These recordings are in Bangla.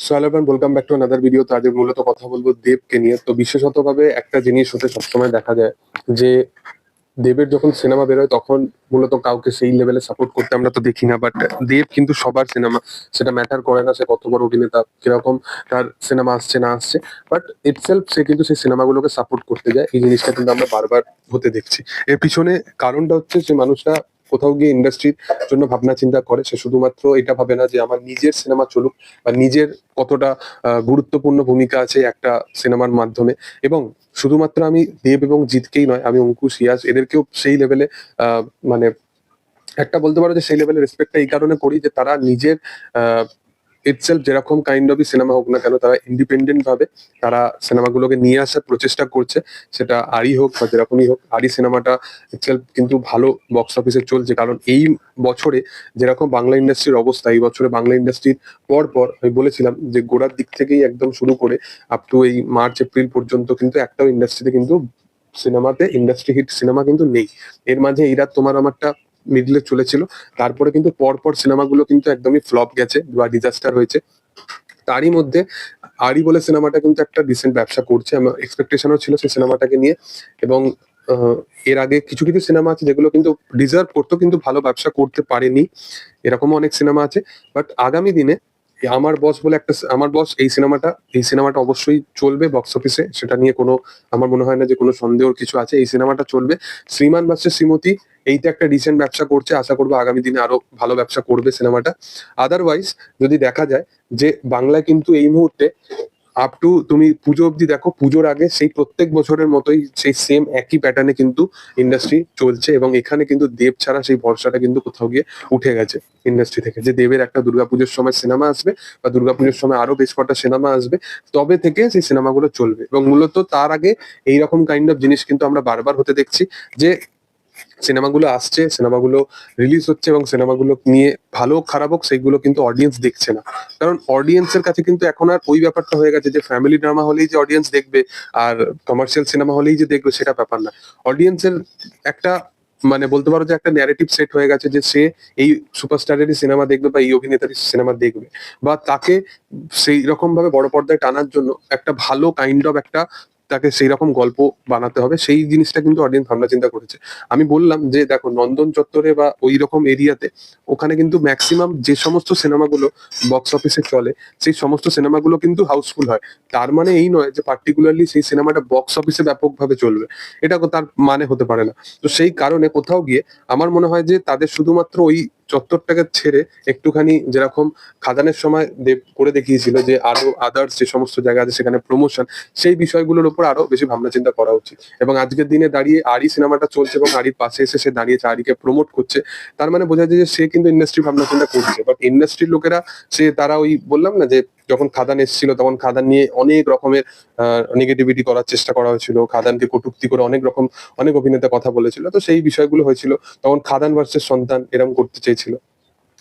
So hello everyone welcome back to another video তো আজ মূলত কথা বলব দেবকে নিয়ে। তো বিশেষতভাবে একটা জিনিস হতে সবসময় দেখা যায় যে, দেবের যখন সিনেমা বেরোয়, তখন মূলত কাউকে সেই লেভেলে সাপোর্ট করতে আমরা তো দেখি না বাট দেব কিন্তু সবার সিনেমা সেটা ম্যাটার করে না, সে কত বড় অভিনেতা, কীরকম তার সিনেমা আসছে, না আসছে। বাট ইটসেলফ সে কিন্তু সেই সিনেমাগুলোকে সাপোর্ট করতে যায়। এই জিনিসটা কিন্তু আমরা বারবার হতে দেখছি। এর পিছনে কারণটা হচ্ছে যে মানুষটা কোথাও গিয়ে ইন্ডাস্ট্রির জন্য ভাবনা চিন্তা করে, সে শুধুমাত্র এটা ভাবে না যে আমার নিজের সিনেমা চলুক বা নিজের কতটা গুরুত্বপূর্ণ ভূমিকা আছে একটা সিনেমার মাধ্যমে। এবং শুধুমাত্র আমি দেব এবং জিতকেই নয়, আমি অঙ্কুশ, ইয়াস, এদেরকেও সেই লেভেলে মানে একটা বলতে পারো যে সেই লেভেলে রেসপেক্টটা এই কারণে করি যে তারা নিজের ইটসেলফ যেরকম কাইন্ড অফই সিনেমা হোক না কেন, তারা ইন্ডিপেন্ডেন্ট ভাবে তারা সিনেমাগুলোকে নিয়ে আসার প্রচেষ্টা করছে। সেটা আরই হোক বা যেরকমই হোক, আরই সিনেমাটা ইটসেলফ কিন্তু ভালো বক্স অফিসে চলছে। কারণ এই বছরে যেরকম বাংলা ইন্ডাস্ট্রির অবস্থা, এই বছরে বাংলা ইন্ডাস্ট্রির পর পর আমি বলেছিলাম যে গোড়ার দিক থেকেই একদম শুরু করে আপ টু এই মার্চ, এপ্রিল পর্যন্ত কিন্তু একটাও ইন্ডাস্ট্রিতে কিন্তু সিনেমাতে ইন্ডাস্ট্রি হিট সিনেমা কিন্তু নেই। এর মাঝে এই রাত তোমার আমারটা মিডলে চলেছিল। তারপরে কিন্তু পরপর সিনেমাগুলো কিন্তু একদমই ফ্লপ গেছে বা ডিজাস্টার হয়েছে। তারই মধ্যে আরি বলে সিনেমাটা কিন্তু একটা ডিসেন্ট ব্যবসা করছে। আমার এক্সপেকটেশনও ছিল সেই সিনেমাটাকে নিয়ে। এবং এর আগে কিছু কিছু সিনেমা আছে যেগুলো কিন্তু ডিজার্ভ করতো কিন্তু ভালো ব্যবসা করতে পারেনি। এরকমও অনেক সিনেমা আছে। বাট আগামী দিনে আমার বস বলে একটা আমার বস এই সিনেমাটা এই সিনেমাটা অবশ্যই চলবে বক্স অফিসে সেটা নিয়ে কোনো, আমার মনে হয় না যে কোনো সন্দেহর কিছু আছে। এই সিনেমাটা চলবে। শ্রীমান ভার্সেস শ্রীমতী এইটা একটা রিসেন্ট ব্যবসা করছে, আশা করব আগামী দিনে আরও ভালো ব্যবসা করবে সিনেমাটা। আদারওয়াইজ যদি দেখা যায় যে বাংলায় কিন্তু এই মুহূর্তে আপ টু তুমি পুজো অবধি দেখো, পুজোর আগে সেই প্রত্যেক বছরের মতোই সেই সেম একই প্যাটার্নে কিন্তু ইন্ডাস্ট্রি চলছে এবং এখানে কিন্তু দেব ছাড়া সেই ভরসাটা কিন্তু কোথাও গিয়ে উঠে গেছে ইন্ডাস্ট্রি থেকে। যে দেবের একটা দুর্গাপুজোর সময় সিনেমা আসবে বা দুর্গাপুজোর সময় আরও বেশ কটা সিনেমা আসবে, তবে থেকে সেই সিনেমাগুলো চলবে। এবং মূলত তার আগে এইরকম কাইন্ড অফ জিনিস কিন্তু আমরা বারবার হতে দেখছি যে সিনেমাগুলো আসছে, সিনেমাগুলো রিলিজ হচ্ছে এবং সিনেমাগুলো নিয়ে ভালো খারাপ হোক, সেইগুলো কিন্তু অডিয়েন্স দেখছে না। কারণ অডিয়েন্সের কাছে কিন্তু এখন আর ওই ব্যাপারটা হয়ে গেছে যে ফ্যামিলি ড্রামা হলেই যে অডিয়েন্স দেখবে আর কমার্শিয়াল সিনেমা হলেই যে দেখবে সেটা ব্যাপার না। অডিয়েন্সের একটা মানে বলতে পারো যে একটা ন্যারেটিভ সেট হয়ে গেছে যে সে এই সুপারস্টারেরই সিনেমা দেখবে বা এই অভিনেতারই সিনেমা দেখবে। বা তাকে সেই রকম ভাবে বড় পর্দায় টানার জন্য একটা ভালো কাইন্ড অফ একটা তাকে সেই রকম গল্প বানাতে হবে, সেই জিনিসটা কিন্তু অডিয়েন্স ভাবনা চিন্তা করেছে। আমি বললাম যে, দেখো, নন্দন চত্বরে বা ওই রকম এরিয়াতে ওখানে কিন্তু ম্যাক্সিমাম যে সমস্ত সিনেমাগুলো বক্স অফিসে চলে, সেই সমস্ত সিনেমাগুলো কিন্তু হাউসফুল হয়। তার মানে এই নয় যে পার্টিকুলারলি সেই সিনেমাটা বক্স অফিসে ব্যাপকভাবে চলবে। এটা তার মানে হতে পারে না। তো সেই কারণে কোথাও গিয়ে আমার মনে হয় যে, তাদের শুধুমাত্র ওই চত্বরটাকে ছেড়ে একটুখানি যেরকম খাদানের সময় দেব করে দেখিয়েছিল যে আরও আদার্স যে সমস্ত জায়গা আছে সেখানে প্রমোশন সেই বিষয়গুলোর উপর আরও বেশি ভাবনা চিন্তা করা উচিত। এবং আজকের দিনে দাঁড়িয়ে আরি সিনেমাটা চলছে এবং আরির পাশে এসে সে দাঁড়িয়েছে, আরিকে প্রমোট করছে, তার মানে বোঝা যায় যে সে কিন্তু ইন্ডাস্ট্রি ভাবনা চিন্তা করছে। বাট ইন্ডাস্ট্রির লোকেরা সে, তারা ওই বললাম না যে যখন খাদান এসেছিল, তখন খাদান নিয়ে অনেক রকমের নেগেটিভিটি করার চেষ্টা করা হয়েছিল। খাদানকে কটুক্তি করে অনেক রকম, অনেক অভিনেতা কথা বলেছিল। তো সেই বিষয়গুলো হয়েছিল। তখন খাদান ভার্সেস সন্তান এরকম করতে চেয়েছিল।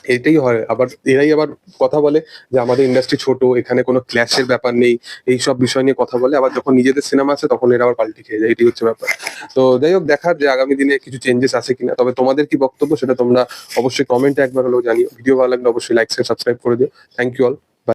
এটাই হয়। আবার এরাই আবার কথা বলে যে, আমাদের ইন্ডাস্ট্রি ছোট, এখানে কোনো ক্ল্যাশের ব্যাপার নেই। এই সব বিষয় নিয়ে কথা বলে। আবার যখন নিজেদের সিনেমা আছে, তখন এরা আবার পাল্টি খেয়ে যায়। এটি হচ্ছে ব্যাপার। তো যাই হোক, দেখার যে আগামী দিনে কিছু চেঞ্জেস আছে কিনা। তবে তোমাদের কি বক্তব্য, সেটা তোমরা অবশ্যই কমেন্টে একবার হলেও জানিও। ভিডিও ভালো লাগলে অবশ্যই লাইক সাবস্ক্রাইব করে দিও। Thank you all